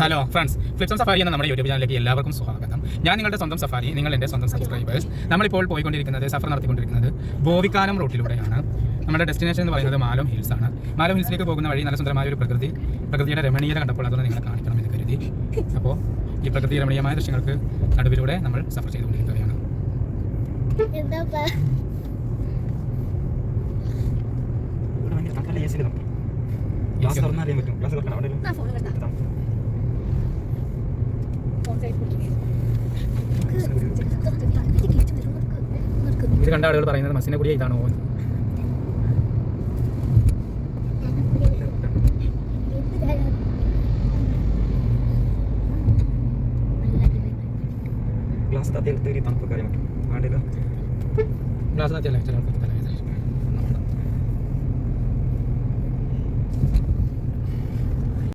Hello friends ഫ്ലിപ്സം safari എന്ന നമ്മുടെ YouTube ചാനലിലേക്ക് എല്ലാവർക്കും സ്വാഗതം. ഞാൻ നിങ്ങളുടെ സ്വന്തം സഫാരി നിങ്ങൾ എന്റെ സ്വന്തം സബ്സ്ക്രൈബേഴ്സ് നമ്മളിപ്പോൾ പോയിക്കൊണ്ടിരിക്കുന്നത് സഫർ നടത്തിക്കൊണ്ടിരിക്കുന്നത് ബോവിക്കാനം റൂട്ടിലൂടെയാണ് നമ്മുടെ ഡെസ്റ്റിനേഷൻ എന്ന് പറയുന്നത് മാലം ഹിൽസ് ആണ്. മാലം ഹിൽസിലേക്ക് പോകുന്ന വഴി നല്ല സുന്ദരമായ ഒരു പ്രകൃതി പ്രകൃതിയുടെ രമണീയത കണ്ടപ്പോൾ അതൊന്ന് നിങ്ങളെ കാണിക്കണം എന്ന് കരുതി. അപ്പോൾ ഈ പ്രകൃതി രമണീയമായ ദൃശ്യങ്ങൾക്ക് നടുവിലൂടെ നമ്മൾ സഫർ ചെയ്തുകൊണ്ടിരിക്കുകയാണ്. ഗ്ലാസ് തുറന്നാ അറിയാൻ പറ്റും. ഗ്ലാസ് തുറക്കണം. അവിടെ ഇത് കണ്ട ആളുകൾ പറയുന്നത് മസിനെ കൂടിയ ഇതാണ് എന്ന്. ഗ്ലാസ് താത്തി എടുത്ത് തണുപ്പൊക്കെ അറിയാൻ പറ്റും. ഗ്ലാസ് താത്തിയല്ലേ ചില ആൾക്കാർക്ക് തലവേദന.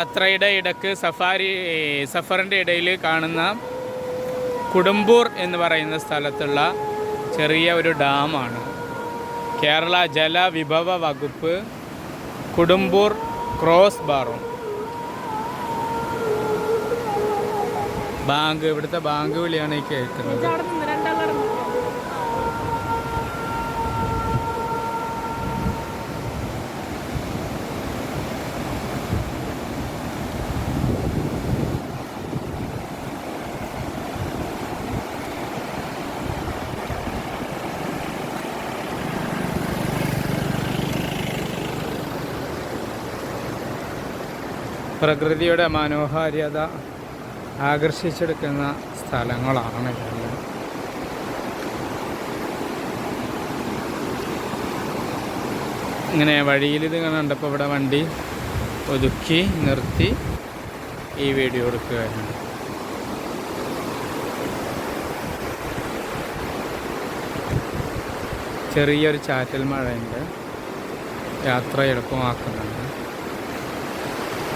യാത്രയുടെ ഇടയ്ക്ക് സഫാരി സഫറിന്റെ ഇടയിൽ കാണുന്ന കുടുംബൂർ എന്ന് പറയുന്ന സ്ഥലത്തുള്ള ചെറിയ ഒരു ഡാമാണ്. കേരള ജലവിഭവ വകുപ്പ് കുടുംബൂർ ക്രോസ് ബാറും. ബാങ്ക് ഇവിടുത്തെ ബാങ്ക് വിളിയാണ് ഈ കേൾക്കുന്നത്. പ്രകൃതിയുടെ മനോഹാരിത ആകർഷിച്ചെടുക്കുന്ന സ്ഥലങ്ങളാണ് ഇങ്ങനെ വഴിയിൽ ഇത് കണ്ടപ്പോൾ ഇവിടെ വണ്ടി ഒതുക്കി നിർത്തി ഈ വീഡിയോ എടുക്കുകയായിരുന്നു ചെറിയൊരു ചാറ്റൽ മഴയുണ്ട്. യാത്ര എളുപ്പമാക്കുന്നുണ്ട്.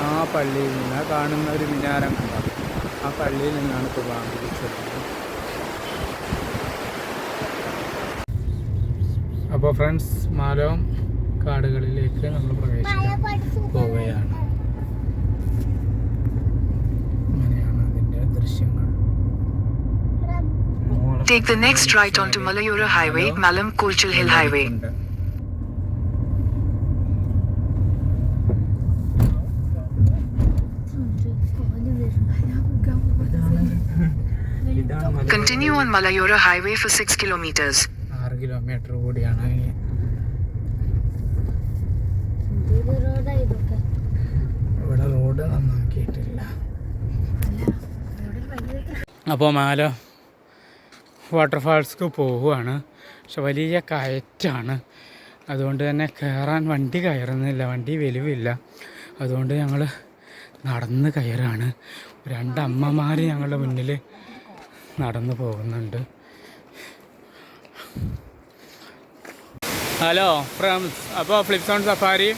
ആ പള്ളിയിൽ നിന്ന് ആ കാണുന്ന ഒരു മിനാരം കണ്ടോ? ആ പള്ളിയിൽ നിന്നാണ് ഇപ്പോൾ ബാങ്ക് അപ്പോൾ ഫ്രണ്ട്സ് മാലോം കാടുകളിലേക്ക് നമ്മൾ പ്രവേശിക്കാൻ പോവുകയാണ്. അങ്ങനെയാണ് അതിന്റെ ദൃശ്യങ്ങൾ. Take the next right onto Malayura Highway, Malam Kulchil Hill Highway. ഉണ്ട്. ഇതാണ് മല. Continue ഓൺ മലയോര ഹൈവേ ഫോർ 6 കിലോമീറ്റേഴ്സ് ആറ് കിലോമീറ്റർ കൂടിയാണ്. ഇവിടെ റോഡ് നന്നാക്കിയിട്ടില്ല. അപ്പോൾ മാല വാട്ടർഫാൾസ്ക്ക് പോവുകയാണ് പക്ഷെ വലിയ കയറ്റാണ്. അതുകൊണ്ട് തന്നെ കയറാൻ വണ്ടി കയറുന്നില്ല വണ്ടി വലുവില്ല. അതുകൊണ്ട് ഞങ്ങൾ നടന്ന് കയറാണ്. രണ്ടമ്മമാർ ഞങ്ങളുടെ മുന്നിൽ നടന്നു പോകുന്നുണ്ട്. ഹലോ ഫ്രണ്ട്സ് അപ്പോൾ ഫ്ലിപ്സോൺ സഫാരി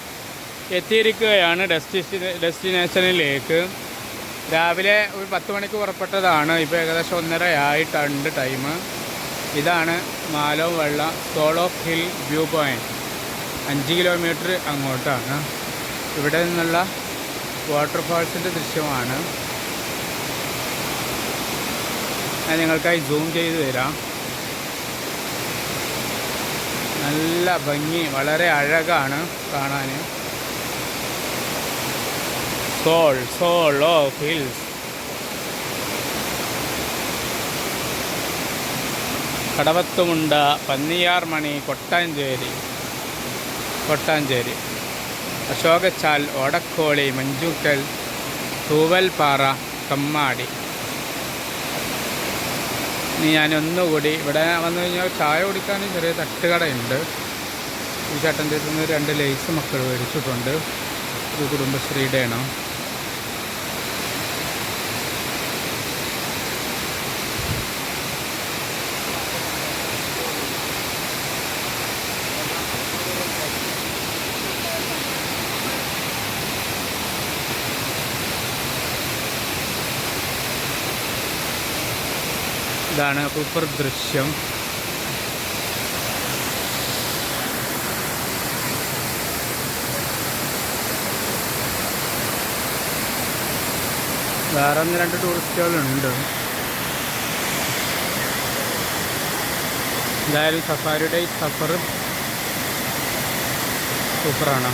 എത്തിയിരിക്കുകയാണ് ഡെസ്റ്റി ഡെസ്റ്റിനേഷനിലേക്ക്. രാവിലെ ഒരു പത്ത് മണിക്ക് പുറപ്പെട്ടതാണ്. ഇപ്പോൾ ഏകദേശം ഒന്നര ആയിട്ടുണ്ട് ടൈം ഇതാണ് മാലോ വെള്ള സോളോ ഹിൽ വ്യൂ പോയിന്റ് അഞ്ച് കിലോമീറ്റർ അങ്ങോട്ടാണ്. ഇവിടെ നിന്നുള്ള വാട്ടർഫാൾസിന്റെ ദൃശ്യമാണ്. ഞാൻ നിങ്ങൾക്കായി സൂം ചെയ്ത് തരാം. നല്ല ഭംഗി വളരെ അഴകാണ് കാണാൻ soul soul of hills Kadavathumunda Panniyarmani Kottancheri. Kottancheri. Ashokachal Odakkoli Manchukkal Thuvalpara Kammadi. ഇനി ഞാനൊന്നുകൂടി ഇവിടെ വന്നു കഴിഞ്ഞാൽ ചായ കുടിക്കാൻ ചെറിയ തട്ടുകടയുണ്ട്. ഈ ചേട്ടന്റെ അടുത്ത് നിന്ന് രണ്ട് ലേസ് മക്കൾ മേടിച്ചിട്ടുണ്ട്. ഒരു കുടുംബശ്രീയുടെ ആണ് ഇതാണ് സൂപ്പർ ദൃശ്യം. വേറെ ഒന്ന് രണ്ട് ടൂറിസ്റ്റുകളുണ്ട്. എന്തായാലും സഫാരിയുടെ സഫർ സൂപ്പറാണ്.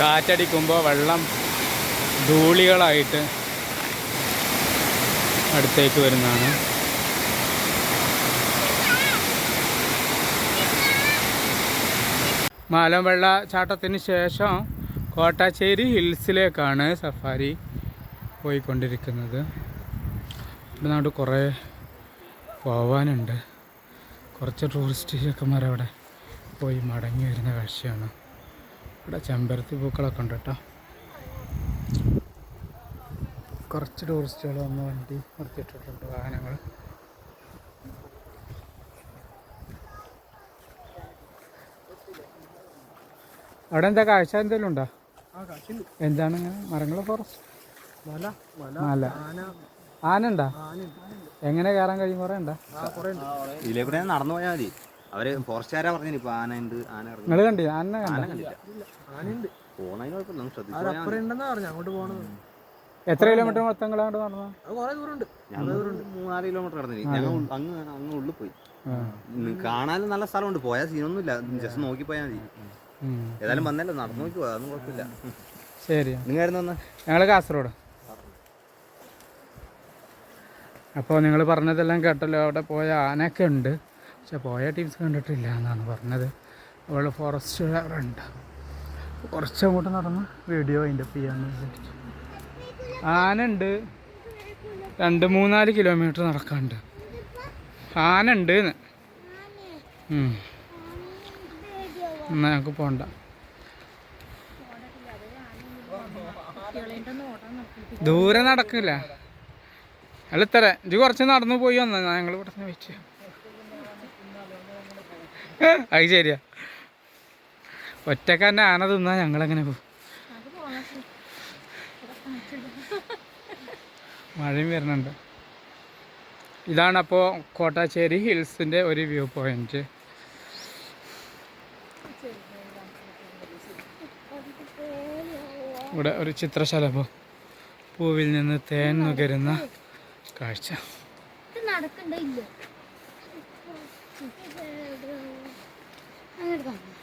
കാറ്റടിക്കുമ്പോൾ വെള്ളം ധൂളികളായിട്ട് അടുത്തേക്ക് വരുന്നതാണ്. മാലംവെള്ള ചാട്ടത്തിന് ശേഷം കോട്ടാശ്ശേരി ഹിൽസിലേക്കാണ് സഫാരി പോയിക്കൊണ്ടിരിക്കുന്നത്. ഇവിടെ നാട് കുറേ പോവാനുണ്ട്. കുറച്ച് ടൂറിസ്റ്റ് ചെക്കന്മാരവിടെ പോയി മടങ്ങി വരുന്ന കാഴ്ചയാണ്. ഇവിടെ ചെമ്പരത്തി പൂക്കളൊക്കെ ഉണ്ട് കേട്ടോ. കുറച്ച് ടൂറിസ്റ്റുകൾ വന്ന് വണ്ടി നിർത്തിയിട്ടിട്ടുണ്ട് വാഹനങ്ങൾ. അവിടെ എന്താ കാഴ്ച? എന്തെങ്കിലും ഉണ്ടോ? എന്താണ് ഇങ്ങനെ? മരങ്ങൾ ഫോറസ്റ്റ് മല ആന. ഉണ്ടോ എങ്ങനെ കയറാൻ കഴിയും? കുറേ ഉണ്ടോ? നടന്നു പോയാൽ മതി. അവർ ഫോറസ്റ്റുകാരാ പറഞ്ഞു ഇപ്പൊ ആന ഉണ്ട് ആന ഇറങ്ങി. നിങ്ങൾ ആന കണ്ട? കണ്ടില്ല. പോണതിന് കുഴപ്പമില്ല നമുക്ക് ശ്രദ്ധിച്ചു എത്ര കിലോമീറ്റർ മൊത്തം നിങ്ങൾ അങ്ങോട്ട് നടന്നു ഞങ്ങൾ മൂന്നാൽ കിലോമീറ്റർ ഞങ്ങൾ ഉൾ- അങ്ങ് അങ്ങ് ഉള്ളിൽ പോയി. ഉം, കാണാനും നല്ല സ്ഥലമുണ്ട്. പോയാൽ സീനൊന്നുമില്ല. ജസ്റ്റ് നോക്കി പോയാൽ മതി. ഏതായാലും വന്നല്ലോ. നടന്നു നോക്കി പോയാൽ അതൊന്നും കുഴപ്പമില്ല. ശരി നിങ്ങായിരുന്നു വന്ന്? ഞങ്ങൾ കാസർഗോഡ്. അപ്പോൾ നിങ്ങൾ പറഞ്ഞതെല്ലാം കേട്ടല്ലോ. അവിടെ പോയ ആനയൊക്കെ ഉണ്ട്. പക്ഷെ പോയ ടീംസ് കണ്ടിട്ടില്ല എന്നാണ് പറഞ്ഞത്. അവൾ ഫോറസ്റ്റ് ഉണ്ട് കുറച്ച് അങ്ങോട്ട് നടന്ന് വീഡിയോ അതിന്റെ ചെയ്യാമെന്ന് വിചാരിച്ചു. ആനുണ്ട് രണ്ട് മൂന്നാൽ കിലോമീറ്റർ നടക്കാനുണ്ട്. ആനുണ്ട്. എന്നാ. ഞങ്ങൾക്ക് പോണ്ട. ദൂരെ നടക്കില്ല. അല്ല ഇത്ര ഇത് കുറച്ച് നടന്നു പോയി വന്നാ? ഞങ്ങൾ ഇവിടെ നിന്ന് വെച്ച് അത് ശരിയാ. ഒറ്റക്കാരന്റെ ആന തിന്നാ ഞങ്ങളെങ്ങനെ പോകും മഴയും വരുന്നുണ്ട്. ഇതാണ് അപ്പോൾ കോട്ടാശ്ശേരി ഹിൽസിന്റെ ഒരു വ്യൂ പോയിന്റ്. ഇവിടെ ഒരു ചിത്രശലഭം. പൂവിൽ നിന്ന് തേൻ നുകരുന്ന കാഴ്ച. നടക്കണ്ടേ Nereden?